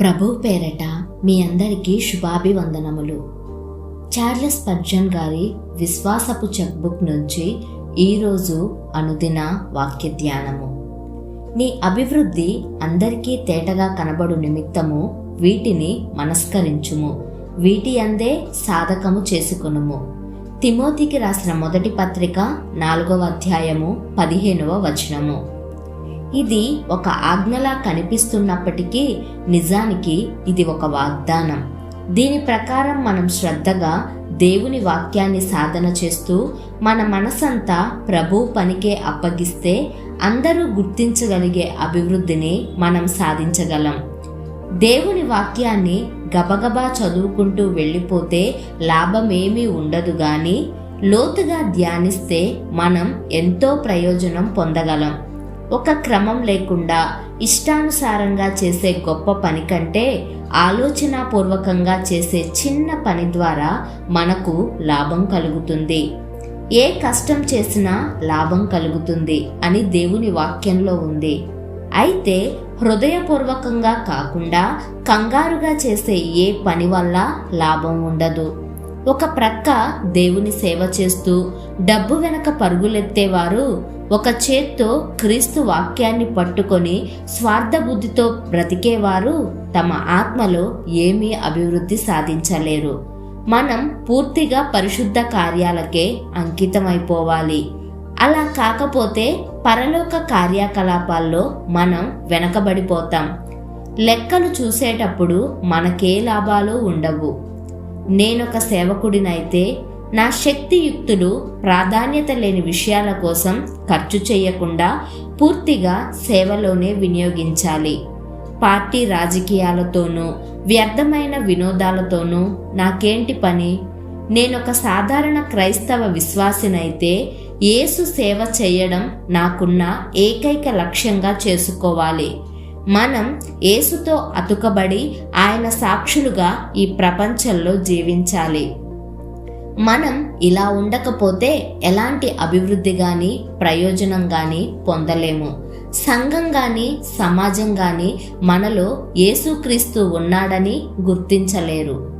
ప్రభు పేరట మీ అందరికీ శుభాభివందనములు. చార్లెస్ పర్జన్ గారి విశ్వాసపు చెక్బుక్ నుంచి ఈరోజు అనుదిన వాక్య ధ్యానము నీ అభివృద్ధి అందరికీ తేటగా కనబడు నిమిత్తము వీటిని మనస్కరించుము. వీటి అందే సాధకము చేసుకునుము. తిమోతికి రాసిన మొదటి పత్రిక నాలుగవ అధ్యాయము పదిహేనవ వచనము. ఇది ఒక ఆజ్ఞలా కనిపిస్తున్నప్పటికీ నిజానికి ఇది ఒక వాగ్దానం. దీని ప్రకారం మనం శ్రద్ధగా దేవుని వాక్యాన్ని సాధన చేస్తూ మన మనసంతా ప్రభు పనికే అప్పగిస్తే అందరూ గుర్తించగలిగే అభివృద్ధిని మనం సాధించగలం. దేవుని వాక్యాన్ని గబగబా చదువుకుంటూ వెళ్ళిపోతే లాభమేమీ ఉండదు గాని లోతుగా ధ్యానిస్తే మనం ఎంతో ప్రయోజనం పొందగలం. ఒక క్రమం లేకుండా ఇష్టానుసారంగా చేసే గొప్ప పని కంటే ఆలోచనాపూర్వకంగా చేసే చిన్న పని ద్వారా మనకు లాభం కలుగుతుంది. ఏ కష్టం చేసినా లాభం కలుగుతుంది అని దేవుని వాక్యంలో ఉంది. అయితే హృదయపూర్వకంగా కాకుండా కంగారుగా చేసే ఏ పని వల్ల లాభం ఉండదు? ఒక ప్రక్క దేవుని సేవ చేస్తూ డబ్బు వెనక పరుగులెత్తేవారు ఒక చేత్తో క్రీస్తు వాక్యాన్ని పట్టుకొని స్వార్థ బుద్ధితో బ్రతికేవారు తమ ఆత్మలో ఏమీ అభివృద్ధి సాధించలేరు. మనం పూర్తిగా పరిశుద్ధ కార్యాలకే అంకితమైపోవాలి. అలా కాకపోతే పరలోక కార్యకలాపాల్లో మనం వెనకబడిపోతాం. లెక్కలు చూసేటప్పుడు మనకే లాభాలు ఉండవు. నేనొక సేవకుడినైతే నా శక్తియుక్తులు ప్రాధాన్యత లేని విషయాల కోసం ఖర్చు చేయకుండా పూర్తిగా సేవలోనే వినియోగించాలి. పార్టీ రాజకీయాలతోనూ వ్యర్థమైన వినోదాలతోనూ నాకేంటి పని? నేనొక సాధారణ క్రైస్తవ విశ్వాసినైతే యేసు సేవ చేయడం నాకున్న ఏకైక లక్ష్యంగా చేసుకోవాలి. మనం యేసుతో అతుకబడి ఆయన సాక్షులుగా ఈ ప్రపంచంలో జీవించాలి. మనం ఇలా ఉండకపోతే ఎలాంటి అభివృద్ధి కానీ ప్రయోజనం కానీ పొందలేము. సంఘం కానీ సమాజం కానీ మనలో యేసుక్రీస్తు ఉన్నాడని గుర్తించలేరు.